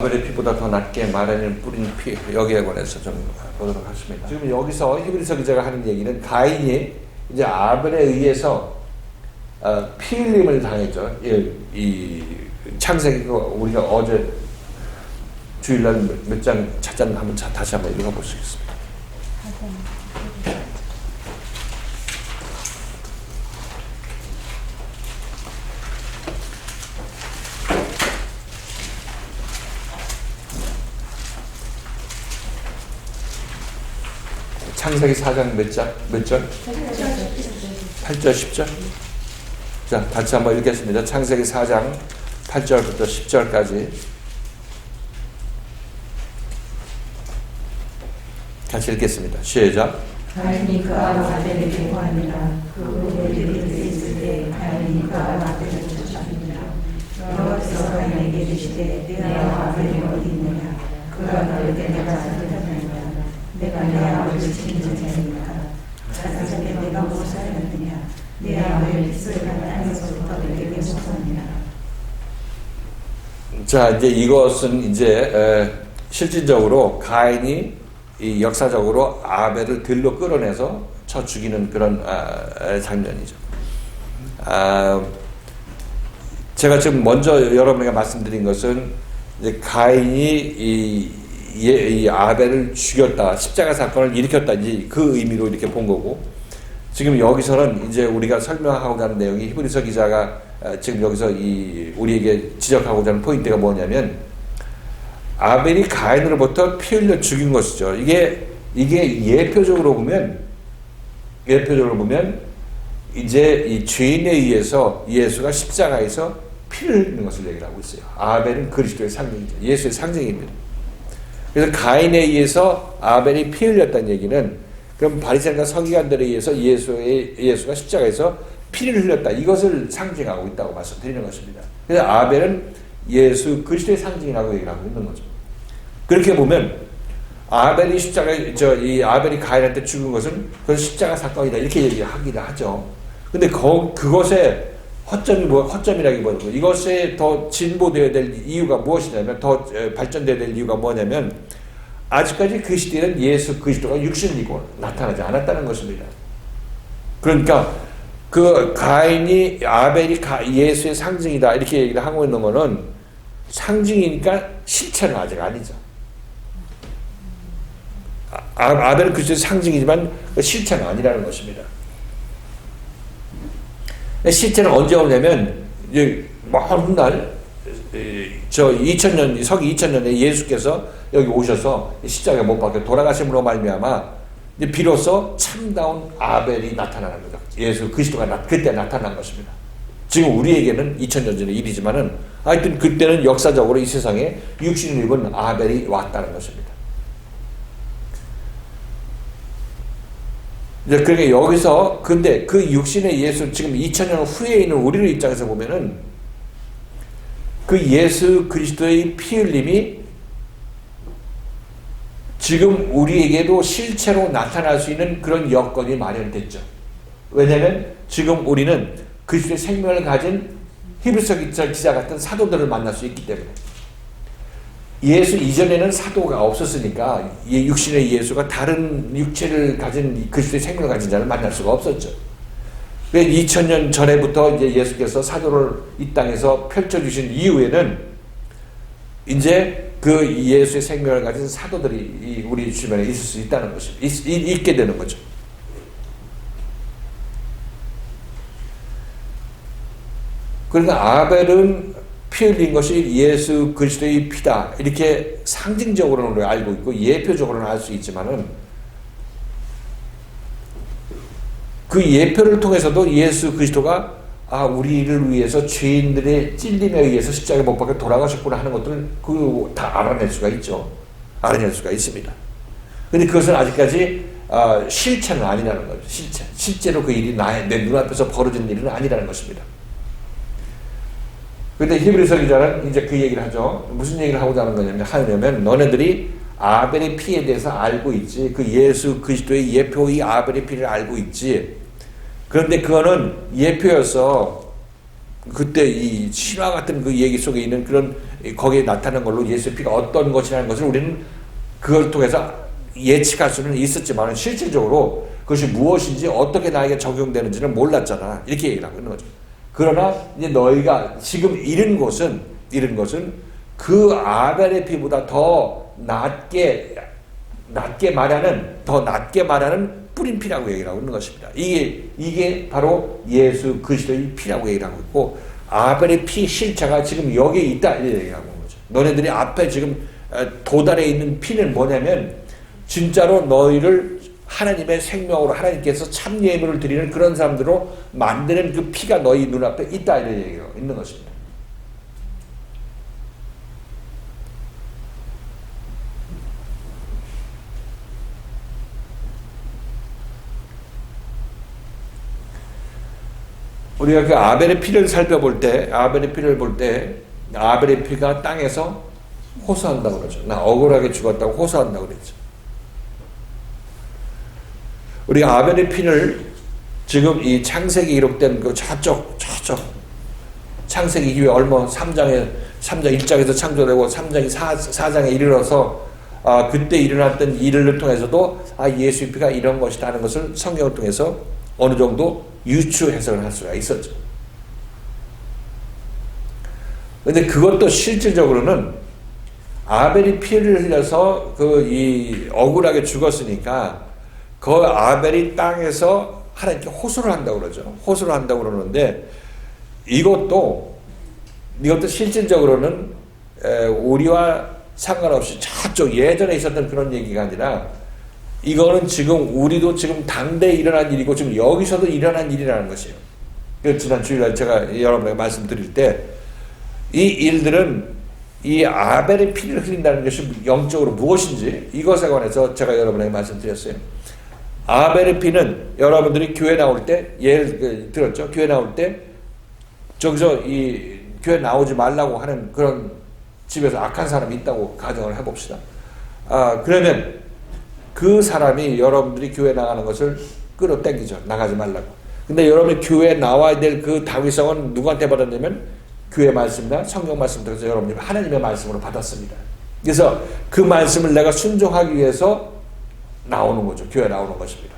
아벨의 피보다 더 낮게 마련인 뿌린 피 여기에 관해서 좀 보도록 하겠습니다. 지금 여기서 히브리서 기자가 하는 얘기는 가인이 이제 아벨에 의해서 어, 피 흘림을 당했죠. 이, 이 창세기 그 우리가 어제 주일날 몇 장 찾았는 한번 자- 다시 한번 읽어보시겠습니다. 창세기 4장 몇 장? 몇 절? 8절, 10절? 자, 같이 한번 읽겠습니다. 창세기 4장 8절부터 10절까지. 같이 읽겠습니다. 시작. 가인이 그와 아벨을 대고하니라 그 우리들이 있을 때 가인이 그와 아벨을 쫓아니라 여호와께서 가인에게 이르시되 내가 아벨이 어디 있느냐 그가 너에게 내가 내가 내 아버지를 책임질 테니까 자사에게 내가 무엇을 하였느냐? 내 아벨 피스가 땅에서부터 내게 솟았느냐 자, 이제 이것은 이제 에, 실질적으로 가인이 이 역사적으로 아벨을 들로 끌어내서 쳐 죽이는 그런 아, 아, 장면이죠. 아, 제가 지금 먼저 여러분에게 말씀드린 것은 이제 가인이 이, 이, 이 아벨을 죽였다, 십자가 사건을 일으켰다 이제 그 의미로 이렇게 본 거고 지금 여기서는 이제 우리가 설명하고자 하는 내용이 히브리서 기자가 아, 지금 여기서 이 우리에게 지적하고자 하는 포인트가 뭐냐면 아벨이 가인으로부터 피 흘려 죽인 것이죠. 이게 이게 예표적으로 보면 예표적으로 보면 이제 이 죄인에 의해서 예수가 십자가에서 피를 흘리는 것을 얘기하고 있어요. 아벨은 그리스도의 상징이죠. 예수의 상징입니다. 그래서 가인에 의해서 아벨이 피 흘렸다는 얘기는 그럼 바리새인과 서기관들에 의해서 예수의 예수가 십자가에서 피를 흘렸다. 이것을 상징하고 있다고 말씀드리는 것입니다. 그래서 아벨은 예수 그리스도의 상징이라고 얘기를 하고 있는 거죠. 그렇게 보면 아벨이 십자가에 저이 아벨이 가인한테 죽은 것은 그건 십자가 사건이다 이렇게 얘기하기도 하죠. 근데 거, 그것에 허점이 뭐 허점이라기보다는 이것에 더 진보되어야 될 이유가 무엇이냐면 더 에, 발전되어야 될 이유가 뭐냐면 아직까지 그 시대에는 예수 그리스도가 육신이고 나타나지 않았다는 것입니다. 그러니까 그 가인이 아벨이 가- 예수의 상징이다 이렇게 얘기를 하고 있는 거는 상징이니까 실체는 아직 아니죠. 아, 아벨은 그리스도의 상징이지만 그 실체는 아니라는 것입니다. 실체는 언제 오냐면 이제 먼 날, 에, 저 2000년 서기 2000년에 예수께서 여기 오셔서 십자가에 못 박혀 돌아가심으로 말미암아 비로소 참다운 아벨이 나타나는 거죠. 예수 그리스도가 나, 그때 나타난 것입니다. 지금 우리에게는 2000년 전의 일이지만은 하여튼 그때는 역사적으로 이 세상에 육신을 입은 아벨이 왔다는 것입니다. 이제 그러니까 여기서 근데 그 육신의 예수 지금 2000년 후에 있는 우리의 입장에서 보면은 그 예수 그리스도의 피 흘림이 지금 우리에게도 실체로 나타날 수 있는 그런 여건이 마련됐죠. 왜냐하면 지금 우리는 그리스도의 생명을 가진 히브리서 기자 같은 사도들을 만날 수 있기 때문에 예수 이전에는 사도가 없었으니까 이 육신의 예수가 다른 육체를 가진 그리스도의 생명을 가진 자를 만날 수가 없었죠. 2000년 전에부터 이제 예수께서 사도를 이 땅에서 펼쳐 주신 이후에는 이제 그 예수의 생명을 가진 사도들이 이 우리 주변에 있을 수 있다는 것입니다. 있, 있- 있게 되는 거죠. 그러니까 아벨은 피 흘린 것이 예수 그리스도의 피다 이렇게 상징적으로는 알고 있고 예표적으로는 알 수 있지만은 그 예표를 통해서도 예수 그리스도가 아 우리를 위해서 죄인들의 찔림에 의해서 십자가에 못 박혀 돌아가셨구나 하는 것들을 그 다 알아낼 수가 있죠. 알아낼 수가 있습니다. 근데 그것은 아직까지 아, 실체는 아니라는 거죠. 실체. 실제로 그 일이 나의 내 눈앞에서 벌어진 일은 아니라는 것입니다. 근데 히브리서 기자는 이제 그 얘기를 하죠. 무슨 얘기를 하고자 하는 거냐면 하냐면 너네들이 아벨의 피에 대해서 알고 있지. 그 예수 그리스도의 예표의 아벨의 피를 알고 있지. 그런데 그거는 예표여서 그때 이 신화 같은 그 얘기 속에 있는 그런 이 거기에 나타난 걸로 예수의 피가 어떤 것이라는 것을 우리는 그걸 통해서 예측할 수는 있었지만 실질적으로 그것이 무엇인지 어떻게 나에게 적용되는지는 몰랐잖아. 이렇게 얘기를 하고 있는 거죠. 그러나 이제 너희가 지금 잃은 것은 잃은 것은 그 아벨의 피보다 더 낮게 낮게 말하는 더 낮게 말하는 뿌린 피라고 얘기를 하고 있는 것입니다. 이게 이게 바로 예수 그리스도의 피라고 얘기를 하고 있고 아벨의 피 실체가 지금 여기에 있다 이렇게 얘기하고 있는 거죠. 너네들이 앞에 지금 어, 도달해 있는 피는 뭐냐면 진짜로 너희를 하나님의 생명으로 하나님께서 참 예물을 드리는 그런 사람들로 만드는 그 피가 너희 눈앞에 있다 이런 얘기가 있는 것입니다. 우리가 그 아벨의 피를 살펴볼 때 아벨의 피를 볼 때 아벨의 피가 땅에서 호소한다고 그러죠. 나 억울하게 죽었다고 호소한다고 그랬죠. 우리 아벨의 피를 지금 이 창세기 기록된 그 저쪽 저쪽 창세기 이후에 얼마 3장에 3장 1장에서 창조되고 3장이 4, 4장에 이르러서 아, 그때 일어났던 일을 통해서도 아 예수의 피가 이런 것이다 하는 것을 성경을 통해서 어느 정도 유추 해석을 할 수가 있었죠. 근데 그것도 실질적으로는 아벨이 피를 흘려서 그 이 억울하게 죽었으니까 그 아벨이 땅에서 하나님께 호소를 한다고 그러죠. 호소를 한다고 그러는데 이것도 이것도 실질적으로는 에, 우리와 상관없이 저쪽 예전에 있었던 그런 얘기가 아니라 이거는 지금 우리도 지금 당대에 일어난 일이고 지금 여기서도 일어난 일이라는 것이에요. 그 지난 주일날 제가 여러분에게 말씀드릴 때 이 일들은 이 아벨의 피를 흘린다는 것이 영적으로 무엇인지 이것에 관해서 제가 여러분에게 말씀드렸어요. 아벨의 피는 여러분들이 교회 나올 때 예를 그, 들었죠. 교회 나올 때 저기서 이 교회 나오지 말라고 하는 그런 집에서 악한 사람이 있다고 가정을 해봅시다. 아 그러면 그 사람이 여러분들이 교회 나가는 것을 끌어당기죠. 나가지 말라고. 근데 여러분이 교회 나와야 될 그 당위성은 누구한테 받았냐면 교회 말씀이나 성경 말씀 통해서 여러분이 하나님의 말씀으로 받았습니다. 그래서 그 말씀을 내가 순종하기 위해서 나오는 거죠. 교회 나오는 것입니다.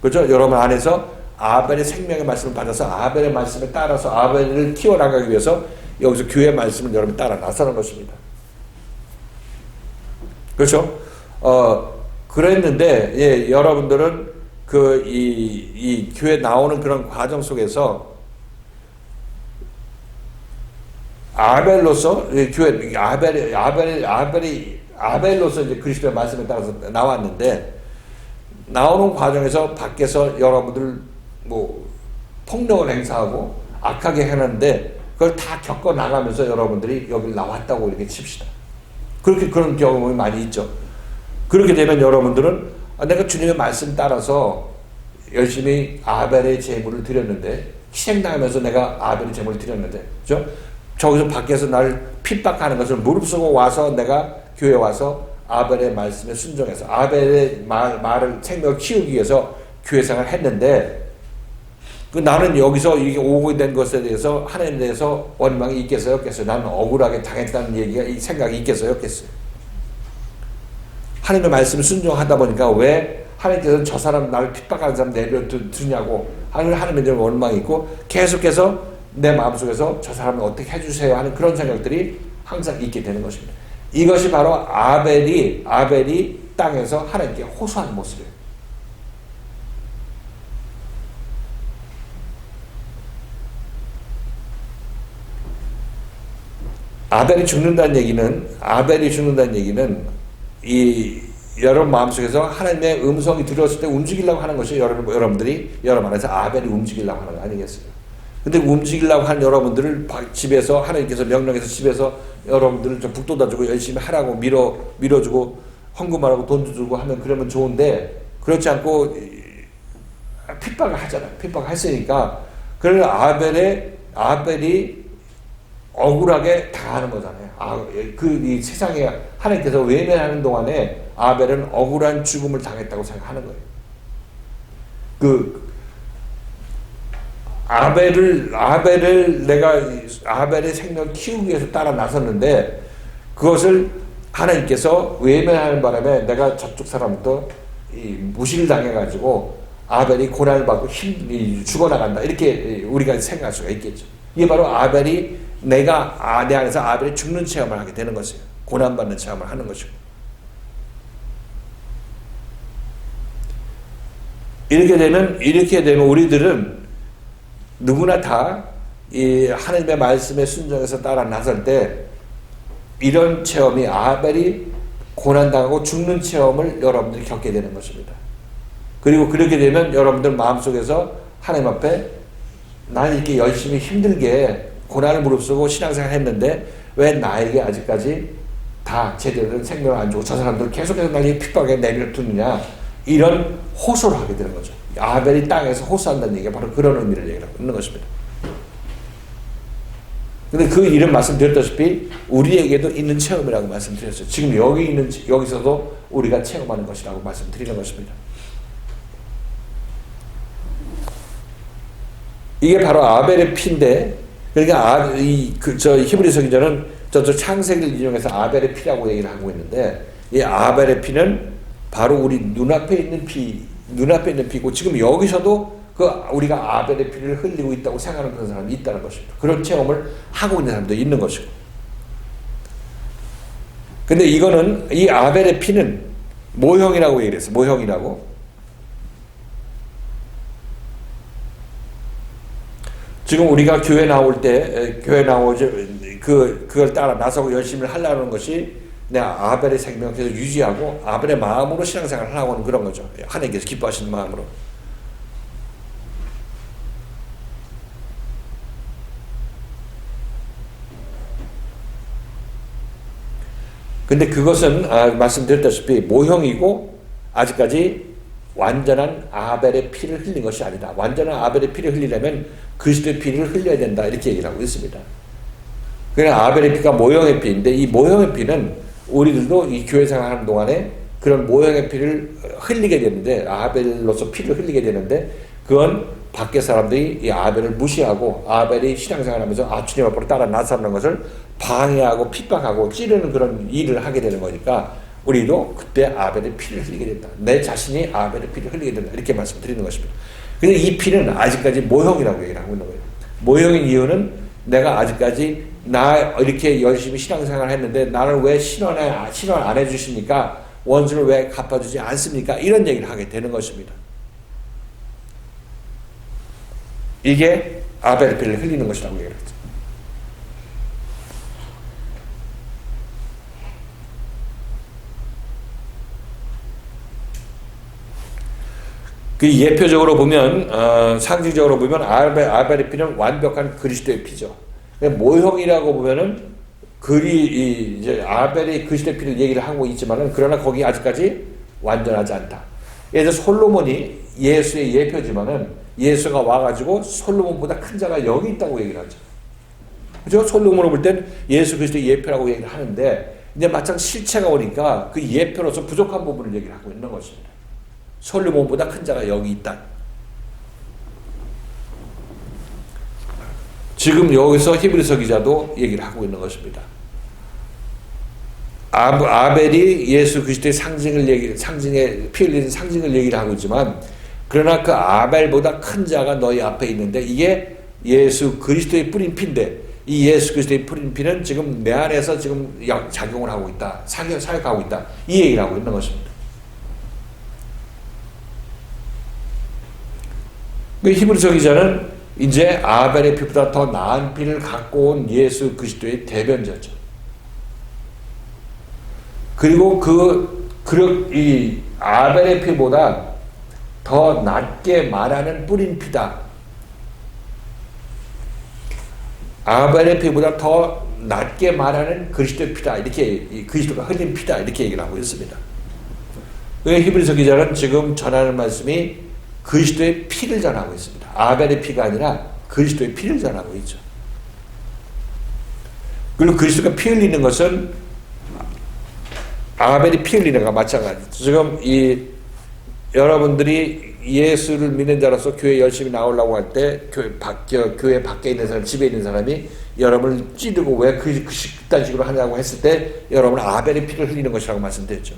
그렇죠? 여러분 안에서 아벨의 생명의 말씀을 받아서 아벨의 말씀에 따라서 아벨을 키워나가기 위해서 여기서 교회 말씀을 여러분 따라 나서는 것입니다. 그렇죠? 어, 그랬는데, 예, 여러분들은 그, 이, 이 교회 나오는 그런 과정 속에서 아벨로서, 예, 교회, 아벨, 아벨, 아벨이, 아벨로서 이제 그리스도의 말씀에 따라서 나왔는데, 나오는 과정에서 밖에서 여러분들 뭐 폭력을 행사하고 악하게 해놨는데, 그걸 다 겪어 나가면서 여러분들이 여기 나왔다고 이렇게 칩시다. 그렇게 그런 경험이 많이 있죠. 그렇게 되면 여러분들은 아, 내가 주님의 말씀 따라서 열심히 아벨의 제물을 드렸는데 희생당하면서 내가 아벨의 제물을 드렸는데 그죠? 저기서 밖에서 나를 핍박하는 것을 무릅쓰고 와서 내가 교회 와서 아벨의 말씀에 순종해서 아벨의 말, 말을 생명을 키우기 위해서 교회 생활을 했는데 그 나는 여기서 이게 오게 된 것에 대해서 하나님에 대해서 원망이 있겠어요, 없겠어요? 나는 억울하게 당했다는 얘기가 이 생각이 있겠어요, 없겠어요? 하나님의 말씀을 순종하다 보니까 왜 하나님께서 저 사람 나를 핍박하는 사람 내려두냐고 하나님에 원망이 있고 계속해서 내 마음속에서 저 사람을 어떻게 해주세요 하는 그런 생각들이 항상 있게 되는 것입니다. 이것이 바로 아벨이 아벨이 땅에서 하나님께 호소하는 모습이에요. 아벨이 죽는다는 얘기는 아벨이 죽는다는 얘기는 이 여러분 마음속에서 하나님의 음성이 들었을 때 움직이려고 하는 것이 여러분 여러분들이 여러분 안에서 아벨이 움직이려고 하는 거 아니겠어요? 근데 움직이려고 한 여러분들을 집에서 하나님께서 명령해서 집에서 여러분들을 좀 북돋아 주고 열심히 하라고 밀어 밀어 주고 헌금하라고 돈도 주고 하면 그러면 좋은데 그렇지 않고 핍박을 하잖아요. 핍박을 했으니까 그러나 아벨의 아벨이 억울하게 당하는 거잖아요. 아, 그이 세상에 하나님께서 외면하는 동안에 아벨은 억울한 죽음을 당했다고 생각하는 거예요. 그 아벨을 아벨을 내가 아벨의 생명 키우기 위해서 따라 나섰는데 그것을 하나님께서 외면하는 바람에 내가 저쪽 사람도 이 무시를 당해가지고 아벨이 고난을 받고 힘 이, 죽어나간다 이렇게 우리가 생각할 수가 있겠죠. 이게 바로 아벨이 내가 아, 내 안에서 아벨이 죽는 체험을 하게 되는 것이에요. 고난받는 체험을 하는 것이고. 이렇게 되면 이렇게 되면 우리들은 누구나 다 이 하나님의 말씀에 순종해서 따라 나설 때 이런 체험이 아벨이 고난당하고 죽는 체험을 여러분들이 겪게 되는 것입니다. 그리고 그렇게 되면 여러분들 마음속에서 하나님 앞에 나는 이렇게 열심히 힘들게 고난을 무릅쓰고 신앙생활 했는데 왜 나에게 아직까지 다 제대로 된 생명을 안 주고 저 사람들 계속해서 나에게 핍박에 내밀어 두느냐 이런 호소를 하게 되는 거죠. 아벨이 땅에서 호소한다는 얘기가 바로 그런 의미를 얘기하고 있는 것입니다. 근데 그 이름 말씀드렸다시피 우리에게도 있는 체험이라고 말씀드렸어요. 지금 여기 있는 여기서도 우리가 체험하는 것이라고 말씀드리는 것입니다. 이게 바로 아벨의 피인데 그러니까 아, 이그저 히브리서 기자는 저저 창세기를 인용해서 아벨의 피라고 얘기를 하고 있는데 이 아벨의 피는 바로 우리 눈앞에 있는 피 눈앞에 있는 피고 지금 여기서도 그 우리가 아벨의 피를 흘리고 있다고 생각하는 그런 사람이 있다는 것입니다. 그런 체험을 하고 있는 사람도 있는 것이고. 근데 이거는 이 아벨의 피는 모형이라고 얘기를 했어. 모형이라고. 지금 우리가 교회 나올 때 에, 교회 나오죠 그 그걸 따라 나서고 열심히 하려는 것이 내 아벨의 생명을 계속 유지하고 아벨의 마음으로 신앙생활을 하고 하는 그런 거죠. 하나님께서 기뻐하시는 마음으로. 근데 그것은 아, 말씀드렸다시피 모형이고 아직까지 완전한 아벨의 피를 흘린 것이 아니다. 완전한 아벨의 피를 흘리려면 그리스도의 피를 흘려야 된다. 이렇게 얘기를 하고 있습니다. 그냥 아벨의 피가 모형의 피인데 이 모형의 피는 우리들도 이 교회 생활하는 동안에 그런 모형의 피를 흘리게 되는데 아벨로서 피를 흘리게 되는데 그건 밖에 사람들이 이 아벨을 무시하고 아벨이 신앙생활하면서 아 주님 앞으로 따라 나서는 것을 방해하고 핍박하고 찌르는 그런 일을 하게 되는 거니까 우리도 그때 아벨의 피를 흘리게 된다. 내 자신이 아벨의 피를 흘리게 된다. 이렇게 말씀드리는 것입니다. 근데 이 피는 아직까지 모형이라고 얘기를 하고 있는 거예요. 모형인 이유는 내가 아직까지 나 이렇게 열심히 신앙생활 했는데 나를 왜 신원에 신원 안 해주십니까? 원수를 왜 갚아주지 않습니까? 이런 얘기를 하게 되는 것입니다. 이게 아벨의 피를 흘리는 것이라고 얘기를 했죠. 그 예표적으로 보면 어, 상징적으로 보면 아벨, 아벨의 피는 완벽한 그리스도의 피죠. 모형이라고 보면은 그리 이제 아벨의 그리스도의 피를 얘기를 하고 있지만은 그러나 거기 아직까지 완전하지 않다. 예를 솔로몬이 예수의 예표지만은 예수가 와가지고 솔로몬보다 큰 자가 여기 있다고 얘기를 하죠. 그죠? 솔로몬을 볼 땐 예수 그리스도의 예표라고 얘기를 하는데 이제 마찬 실체가 오니까 그 예표로서 부족한 부분을 얘기를 하고 있는 것입니다. 솔로몬보다 큰 자가 여기 있다. 지금 여기서 히브리서 기자도 얘기를 하고 있는 것입니다. 아 벨이 예수 그리스도의 상징을 얘기, 상징의 피 흘리는 상징을 얘기를 하고 있지만 그러나 그 아벨보다 큰 자가 너희 앞에 있는데 이게 예수 그리스도의 뿌린 피인데 이 예수 그리스도의 뿌린 피는 지금 내 안에서 지금 작용을 하고 있다. 사격, 사역하고 있다. 이 얘기를 하고 있는 것입니다. 그 히브리서 기자는 이제 아벨의 피보다 더 나은 피를 갖고 온 예수 그리스도의 대변자죠. 그리고 그, 그, 이 아벨의 피보다 더 낮게 말하는 뿌린 피다. 아벨의 피보다 더 낮게 말하는 그리스도의 피다. 이렇게, 그리스도가 흘린 피다. 이렇게 얘기를 하고 있습니다. 왜 히브리서 기자는 지금 전하는 말씀이 그리스도의 피를 전하고 있습니다. 아벨의 피가 아니라 그리스도의 피를 전하고 있죠. 그리고 그리스도가 피 흘리는 것은 아벨이 피 흘리는 것과 마찬가지죠. 지금 이 여러분들이 예수를 믿는 자로서 교회 열심히 나오려고 할 때 교회 밖 교회 밖에 있는 사람 집에 있는 사람이 여러분을 찌르고 왜 그 그딴 식으로 하냐고 했을 때 여러분 아벨의 피를 흘리는 것이라고 말씀드렸죠.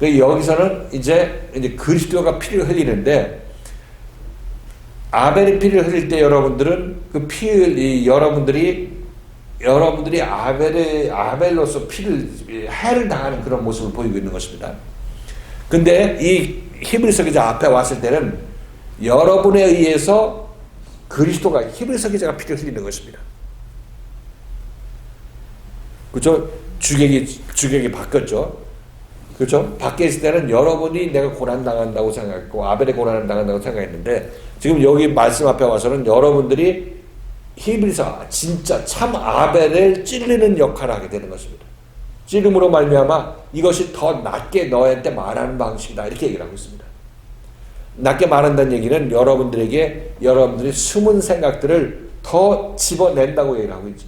그 여기서는 이제 이제 그리스도가 피를 흘리는데 아벨의 피를 흘릴 때 여러분들은 그이 여러분들이 여러분들이 아벨의 아벨로서 피를 해를 당하는 그런 모습을 보이고 있는 것입니다. 근데 이 히브리서 기자 앞에 왔을 때는 여러분에 의해서 그리스도가 히브리서 기자가 피를 흘리는 것입니다. 그렇죠? 주객이 주객이 바뀌었죠. 그렇죠? 밖에 있을 때는 여러분이 내가 고난 당한다고 생각했고 아벨의 고난을 당한다고 생각했는데 지금 여기 말씀 앞에 와서는 여러분들이 히브리서 진짜 참 아벨을 찔리는 역할을 하게 되는 것입니다. 찌름으로 말미암아 이것이 더 낮게 너한테 말하는 방식이다 이렇게 얘기를 하고 있습니다. 낮게 말한다는 얘기는 여러분들에게 여러분들이 숨은 생각들을 더 집어낸다고 얘기를 하고 있죠.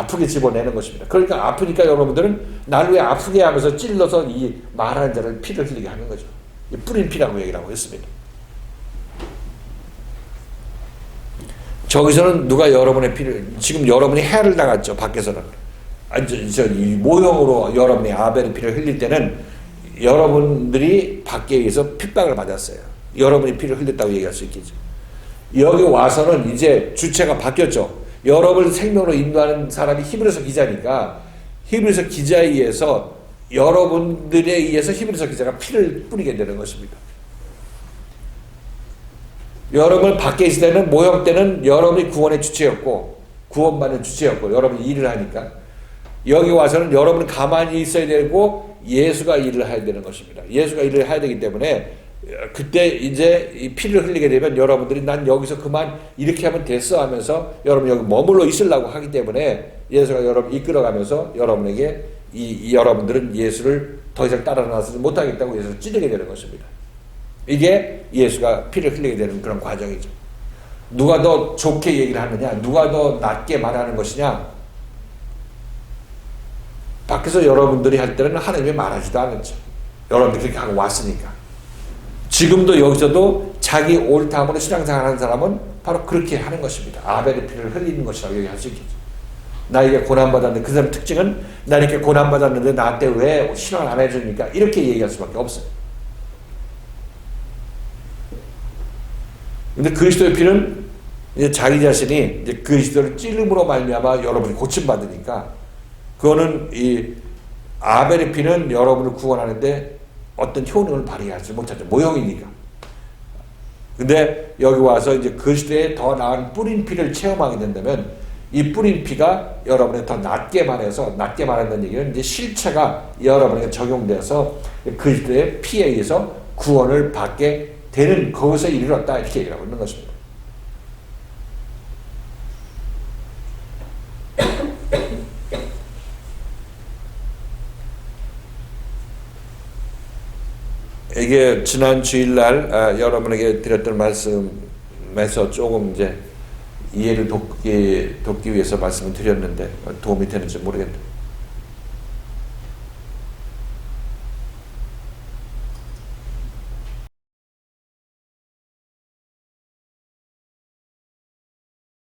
아프게 집어내는 것입니다. 그러니까 아프니까 여러분들은 나를 왜 아프게 하면서 찔러서 이 말하는 자를 피를 흘리게 하는 거죠. 이 뿌린 피라고 얘기를 하고 있습니다. 저기서는 누가 여러분의 피를 지금 여러분이 해를 당했죠. 밖에서는 아니 저, 모형으로 여러분이 아벨의 피를 흘릴 때는 여러분들이 밖에 의해서 핍박을 받았어요. 여러분이 피를 흘렸다고 얘기할 수 있겠죠. 여기 와서는 이제 주체가 바뀌었죠. 여러분을 생명으로 인도하는 사람이 히브리서 기자니까 히브리서 기자에 의해서 여러분들에 의해서 히브리서 기자가 피를 뿌리게 되는 것입니다. 여러분 밖에 있을 때는 모형 때는 여러분이 구원의 주체였고 구원받는 주체였고 여러분이 일을 하니까 여기 와서는 여러분은 가만히 있어야 되고 예수가 일을 해야 되는 것입니다. 예수가 일을 해야 되기 때문에 그때 이제 이 피를 흘리게 되면 여러분들이 난 여기서 그만 이렇게 하면 됐어 하면서 여러분 여기 머물러 있으려고 하기 때문에 예수가 여러분 이끌어가면서 여러분에게 이, 이 여러분들은 예수를 더 이상 따라 나서지 못하겠다고 예수를 찌르게 되는 것입니다. 이게 예수가 피를 흘리게 되는 그런 과정이죠. 누가 더 좋게 얘기를 하느냐, 누가 더 낮게 말하는 것이냐, 밖에서 여러분들이 할 때는 하나님이 말하지도 않았죠. 여러분들이 그렇게 하고 왔으니까. 지금도 여기서도 자기 옳다함으로 신앙생활 하는 사람은 바로 그렇게 하는 것입니다. 아벨의 피를 흘리는 것이라고 얘기할 수 있겠죠. 나에게 고난받았는데 그 사람 특징은 나 이렇게 고난받았는데 나한테 왜 신앙을 안 해주니까 이렇게 얘기할 수밖에 없어요. 근데 그리스도의 피는 이제 자기 자신이 이제 그리스도를 찔름으로 말미암아 여러분이 고침 받으니까 그거는 이 아벨의 피는 여러분을 구원하는데 어떤 효능을 발휘하지 못하죠. 모형이니까. 근데 여기 와서 이제 그리스도의 더 나은 뿌린 피를 체험하게 된다면 이 뿌린 피가 여러분의 더 낮게 말해서 낮게 말한다는 얘기는 이제 실체가 여러분에게 적용돼서 그리스도의 피에 의해서 구원을 받게 되는 그것에 이르렀다 이렇게 얘기하고 있는 것입니다. 이게 지난 주일날 아, 여러분에게 드렸던 말씀에서 조금 이제 이해를 돕기, 돕기 위해서 말씀을 드렸는데 도움이 되는지 모르겠는데